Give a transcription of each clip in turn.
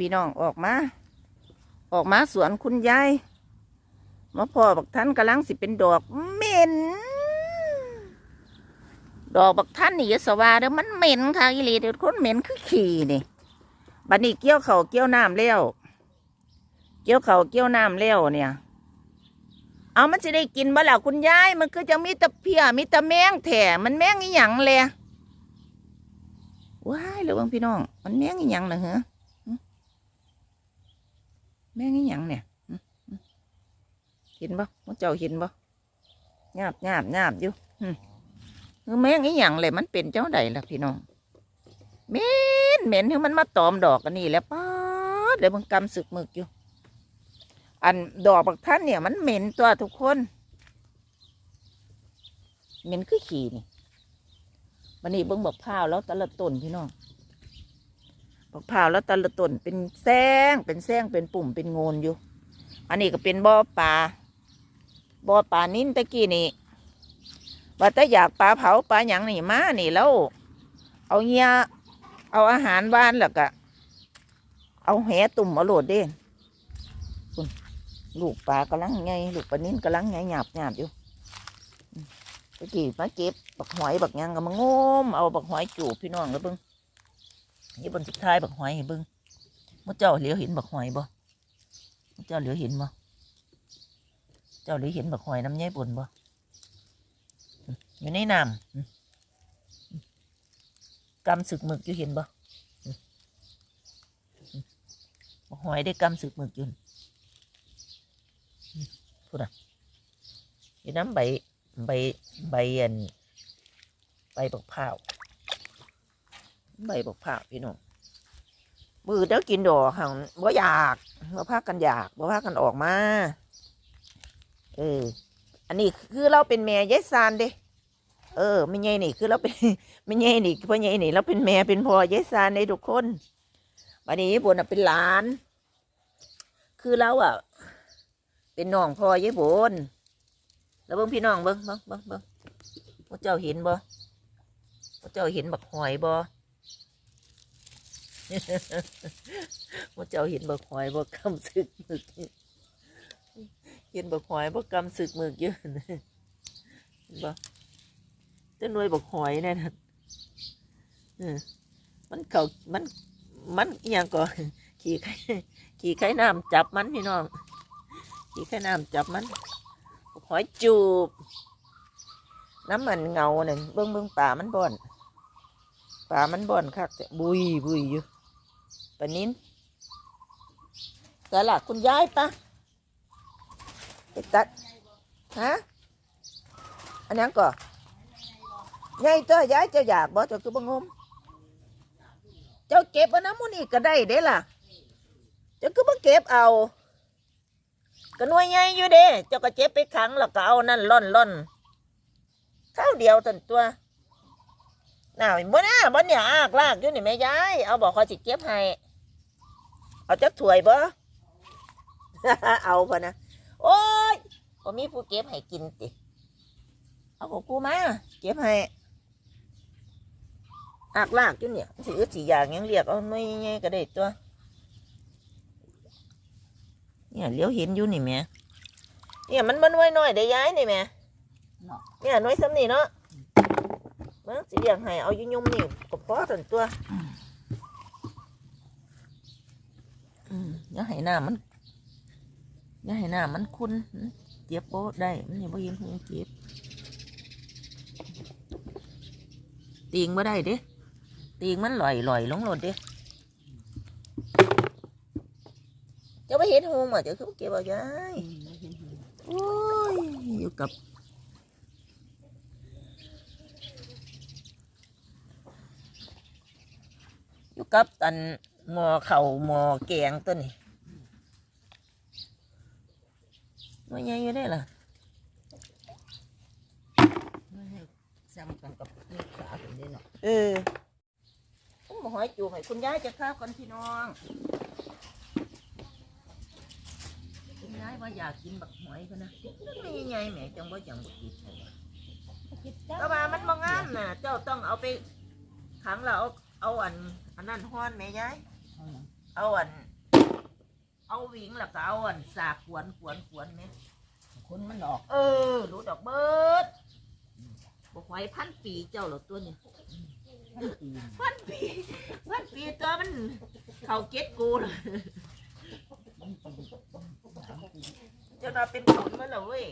พี่น้องออกมา ออกมาสวนคุณยายมาพ่อบักท่านกำลังสิเป็นดอกเหม็น ดอกบักท่านนี่ยสว่าเด้อมันเหม็นค่ะอีหลีเดี๋ยวคนเหม็นคือขี้นี่บัดนี้เกี่ยวเขาเกี่ยวน้ำแล้วเกี่ยวเขาเกี่ยวน้ำแล้วเนี่ย เอามันจะได้กินบ่ล่ะคุณยายมันคือจะมีตะเพียมีตะแมงแถมันแมงอีหยังเลยว้ายเหรือว่าพี่น้อง มันแมงอีหยังเหรอหึ แม่งอีหยังเนี่ยหึหึเห็นบ่มเจ้าเห็นบ่หยาบหยาบหยาบอยู่คือแม่งอีหยังเลยมันเป็นเจ้าใดล่ะพี่น้องเหม็นเหม็นที่มันมาตอมดอกกันนี่แล้วป้าดเลยมันกำสึกมึกอยู่ อันดอกบักท่านเนี่ย มันเหม็นตัวทุกคนเหม็นคือขี้นี่วันนี้เบิ่งบักพร้าวแล้วแต่ละต้นพี่น้อง บักพร้าวแล้วแต่ละต้นเป็นแซงเป็นแซงเป็นปุ่มเป็นโงนอยู่ อันนี้ก็เป็นบ่อปลาบ่อปลานิ่นตะกี้นี่ว่าแต่อยากปลาเผาปลาหยังนี่มานี่แล้ว เอาเงี้ยเอาอาหารว่านแล้วก็เอาแหตุ่มเอาโหลดเด้ลูกปลากำลังไงลูกปลานิ้นกำลังไงหยาบหยาบอยู่ตะกี้มาเก็บบักหอยบักหยังก็มางมเอาบักหอยจูบพี่น้องแล้วเบิ้ง นี่บนสุดท้ายบักหอยให้เบิ้งมดเจ้าเหลียวเห็นบักหอยบ่มดเจ้าเหลียวเห็นบ่เจ้าเหลียวเห็นบักหอยน้ำใยบนบ่อยู่ในน้ำกำสึกหมึกอยู่เห็นบ่บักหอยได้กำสึกหมึกอยู่พูดอะอยู่น้ำใบใบใบอันใบบักพร้าว ใบบกพร้าพี่น้องมือเดี๋ยวกินดอกหังบ่อยากบ่พากันอยากบ่พากันออกมา เออ อันนี้คือเราเป็นแม่ยายซานเด้เออไม่ใช่นี่คือเราเป็นไม่ใช่นี่พ่อใหญ่นี่เราเป็นแม่เป็นพ่อยายซานในทุกคนบัดนี้บน่ะเป็นหลาน คือเราอะ เป็นน้องพ่อยายบนแล้วเบิ่งพี่น้องเบิ่งเบิ่งเบิ่งเบิ่งพวกเจ้าเห็นบ่พวกเจ้าเห็นบักหอยบ่ วกเจ้าเห็นบักหอยบ่กำสึกหมึกเห็นบักหอยบ่กำสึกหมึกเยอะเห็นบ่แต่หน่วยบักหอยนั่นน่ะเออมันเขามันมันอย่างก่อนขี่ไข่ขี่ไข่น้ำจับมันพี่น้องขี่ไข่น้ำจับมันหอยจูบ น้ำมันเงาเนี่ยเบิ้งเบิ้งป่ามันบ่อนป่ามันบ่อนคักแต่บุยบุยอยู่ ปนินแต่ละคุณยายปะไปตัดฮะอันนั้นก็ยายเจ้ายายเจ้าอยากบ่เจ้าคือบ่งมเจ้าเก็บอาน้ำมูนี่ก็ได้เด้ล่ะเจ้าคือบ่เก็บเอาก็น่วยใหญ่อยู่เด้ เจ้าก็เจ็บไปขังแล้วก็เอานั่นล่อนล่อนข้าวเดียวตันตัวน่าบ่น่าบ่เนี่ยอากลากอยู่นี่แม่ยาย เอาบอกเขาสิเก็บให้ เอาจักถ้วยบ่ เอาพะนะ โอ้ยบ่มีผู้เก็บให้กินติ เอาของกูมาเก็บให้อากลากอยู่เนี่ยสิอึดสิอยากหยังเรียกเอาหน่วยใหญ่ๆก็ได้ตัว เนี่ยเลี้ยวเห็นอยู่นี่แหม่เนี่ยมันมันน้อยน้อยๆได้ย้ายนี่แหม่เนาะเนี่ยน้อยซ้ำนี่เนาะมันสิเลี้ยงให้เอาอยู่ยุ่มนี่ก็พอส่วนตัว อย่าให้น้ำมันอย่าให้น้ำมันคุณเจ็บโบได้ มันยังบ่เห็นหูเจ็บตีงบ่ได้เด้ตีงมันลอยลอยลงรถเด้จะไปเห็นหูมาเจะคือบ่เก็บเอาย้ายโอ้ยอยู่กับอยู่กับอันหมอเข่าหมอแกงตัวนี้ ตัวใหญ่อยู่ได้ล่ะซ้ำกันกับนี่ขาเป็นได้เนาะเออผมบอกให้จูบให้คุณยายจะข้าวกันพี่น้อง คุณยายว่าอยากกินบักหอยพะนะไม่ใหญ่ๆแหม่จังบ่จังบ่กินก็ว่ามันบ่งามน่ะ เจ้าต้องเอาไปขังแล้วเอาเอาอันอันนั้นห้อนแม่ยายเอาหยังเเอาอัน เอาหวิงแล้วก็เอาอันสากขวนขวนขวนไหมคนมันออกเออรู้ดอกเบิดบอกไว้พันปีเจ้าเหรอตัวนี้ทั้งปีพันปีพันปีตัวมันเขาเก็ตกูเลยมันปีสามปีจะนาเป็นผลมาแล้วเว้ย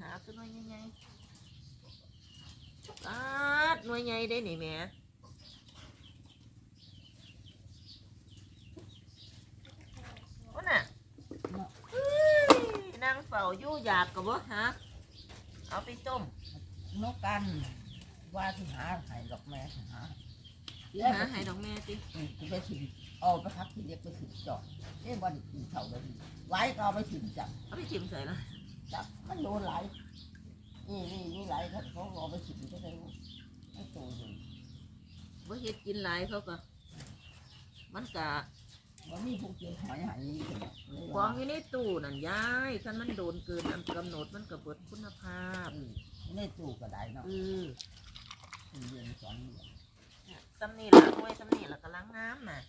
หาตัวหน่วยใหญ่ๆอาดหน่วยใหญ่ได้นี่แหม่ว่าน่ะเฮ้ยนางเฝ้าอยู่อยากกับว่าฮะเอาไปต้มนกกัน ว่าที่หาใหายดอกแม่หาสิหาให้ดอกแม่ติอืมไปถึงเอาไปพักที่เรียกไปถึงจอดเอ้วันกินเขาเลยไว้ก็เอาไปถึงจับเอาไปชิมใส่ละจับมันโดนไหลายนี่นี่นี่ไหลายเขาเขาเอาไปถึงก็ได้ไม่โตอยู่ว่าเฮ็ดกินหลายเขาก็มันกะ มันมีพวกเกี่ยวหอยหายนี่เลยกองอยู่ในตู้นั่นยายคันมันโดนเกินอันกำหนดมันก็เบิดคุณภาพ อืมไม่ตู้ก็ได้เนาะเออสี่เดือนสองเดือนซ้ำนี่ละด้วยซ้ำนี่ละก็ล้างน้ำน่ะ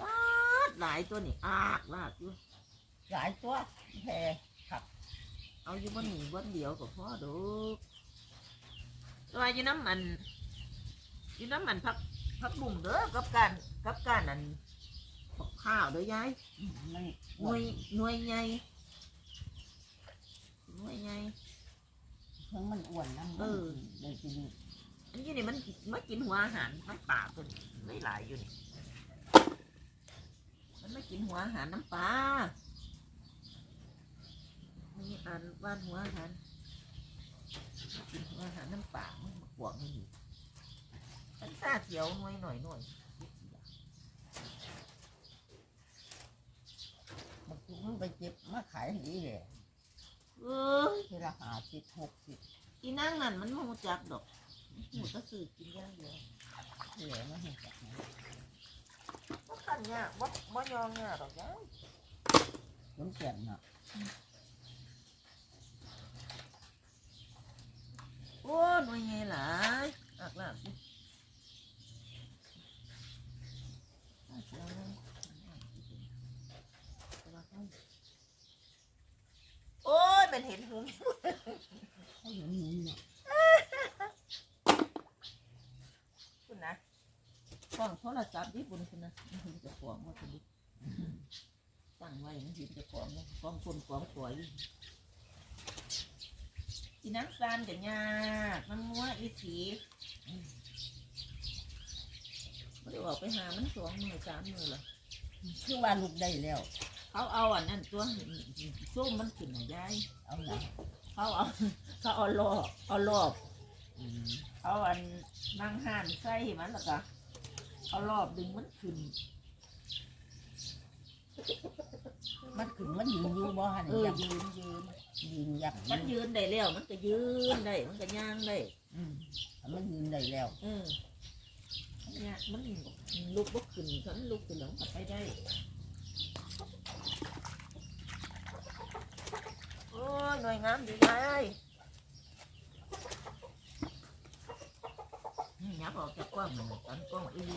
ปาดหลายตัวนี่อากลากอยู่ หลายตัวแพรเอาอยู่บนนี่บนเดียวก็พอดอกตัวอยู่น้ำมันอยู่น้ำมันพักพักบุ่มเด้อกับการกับการนั่นบัก ข้าวเด้อยายมันหน่วยหน่วยใหญ่หน่วยใหญ่เพิ่งมันอ้วนนะเออเลยกินอันนี้นี่มันมากินหัวอาหารน้ำปลาตัวนี้ไม่หลายอยู่นี่มันไม่กินหัวอาหารน้ำปลานี่อ่านว่านหัวอาหารกินหัวอาหารน้ำปลามันมาขวางมันอยู่มันซาเสียวหน่อยหน่อยหน่อย มันกินมัน ไปเจ็บมาขายดีเลยเออทีละห้าสิบหกสิบอีนั่งนั่นมันมูจักดอกหมูก็สื่อกินอย่างเดียวเหลือมาให้จับนะบ่ขันเนี่ยบ่บ่ยองเนี่ยดอกจ้าผมเจ็บเนาะโอ้หน่วยไงหลายอักลากสิเอาเสียงเลย โอ้ยมันเห็นหุงให้อยู่นี่เนาะคุณนะฟังโทรศัพท์ญี่ปุ่นคุณนะมันเห็นจะฟ้องว่าคุณดิตั้งไว้มันเห็นจะฟ้องนะฟ้องคนฟ้องป่วยอีนังซานกันยากมันมัวอีสีไม่ได้ออกไปหามันสองมือสามมือหรอคือว่าลูกได้แล้ว เขาเอาอันนั้นตัวส้มมันขึ้นหน่อยยายเอาละเขาเอาเขาเอารอบเอารอบอืมเอาอันนางห่านใส่มันแล้วก็เอารอบดึงมันขึ้น มันขึ้นมันยืนอยู่บ่ฮะเอนี่อยังยืนยืนยืนยักมันยืนได้แล้วมันก็ยืนได้มันก็ย่างได้อืมมันยืนได้แล้วเออเนี่ยมันลุกบกขึ้นฉันลุกขึ้นหลังกลับไปได้โอ้ยหน่วย งามดียายนี่ยับออกจากกล้องตันกล้องอื้อ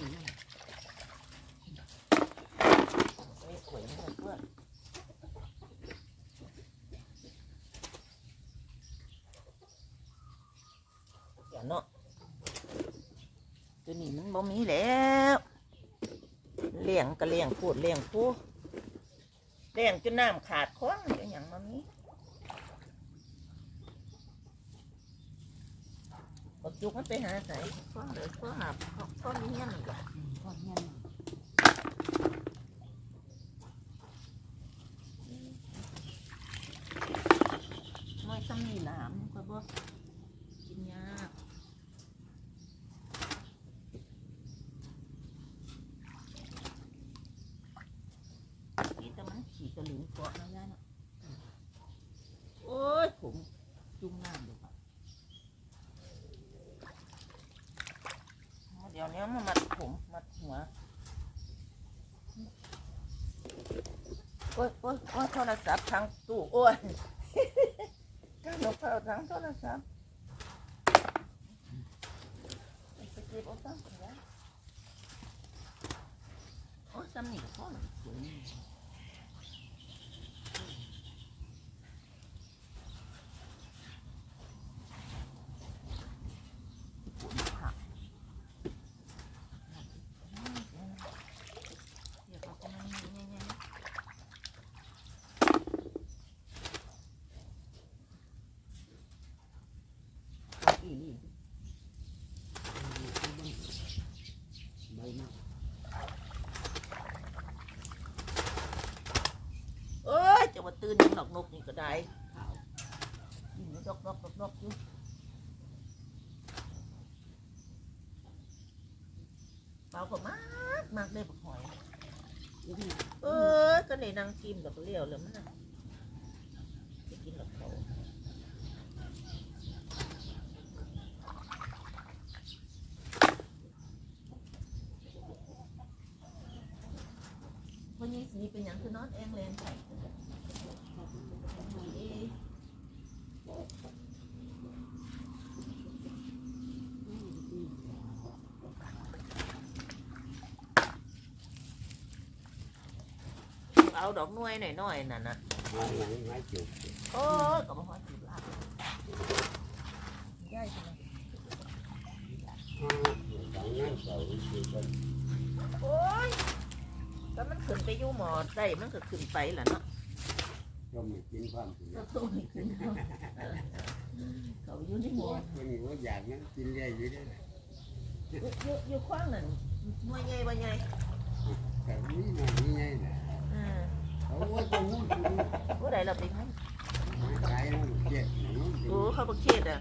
ไปขวยมันเพื่อนอย่าเนาะตัวนี้มันบ่มีแล้วเลี้ยงก็เลี้ยงพูดเลี้ยงพูดเลี้ยงจนน้ำขาดค้อนเดี๋ยวหยังมามี บักจุกมันไปหาใส่ค้อนเลยค้อนหาค้อนนี้เงี้ยนนล่ะอืมก็เงี้ยนะไม่ต้องมีหนามก็บ่กินยากนี่แต่มันขี่กระหลุมเกาะนะย่าเนาะโอ้ยผมจุ่มน้ำเดี๋ยวก่อน เอาเนี้ยวนี้มามัดผมมัดหัวโอ้ยโอ้ยโอ้ยโทรศัพท์ทางตู้โอ้ยการนกเขาทางโทรศัพท์ไปเก็บเอาตั้งก่อนนะซ้ำนี่ก็พอสวยนี่ปวดขาเดี๋ยวเขาจะมาแง่ ๆอีนี่ใบมากเอ้ยจะมาตื่นนกนกนี่ก็ได้ดอกดอกดอกดอกอยู่เปล่าก็มากมากเลยบักหอย เออก็ในนางกิมดอกเลี้ยวเลยมันนะกินดอกเขาวันนี้สีเป็นอย่างคือนอนแองแลนใส่ เอ๊ะเอาดอกหน่วยหน่อยๆนั่นน่ะมาหลังมาจุกโอ้ยก็บ่ฮอดสิบล้านได้ใช่ไหมห้าสองนั่งเสาสี่คนโอ้ย ก็มันขึ้นไปอยู่หมอได้มันก็ขึ้นไปล่ะเนาะก็ไม่กินความสุขก็ตู้นี่คือเขาเขาอยู่ในหมวคนนี้ว่าอยากนั้นกินได้อยู่ได้อยู่อยู่อยู่ขว้างนั่นหน่วยใหญ่บ่ใหญ่แต่นี่หน่อยนี่ไงน่ะอ่าเขาว่าจะมุ่งผู้ใดเราไปให้ขายน้ำเจ็ดน้ำโอ้เขาบ่เขตอะ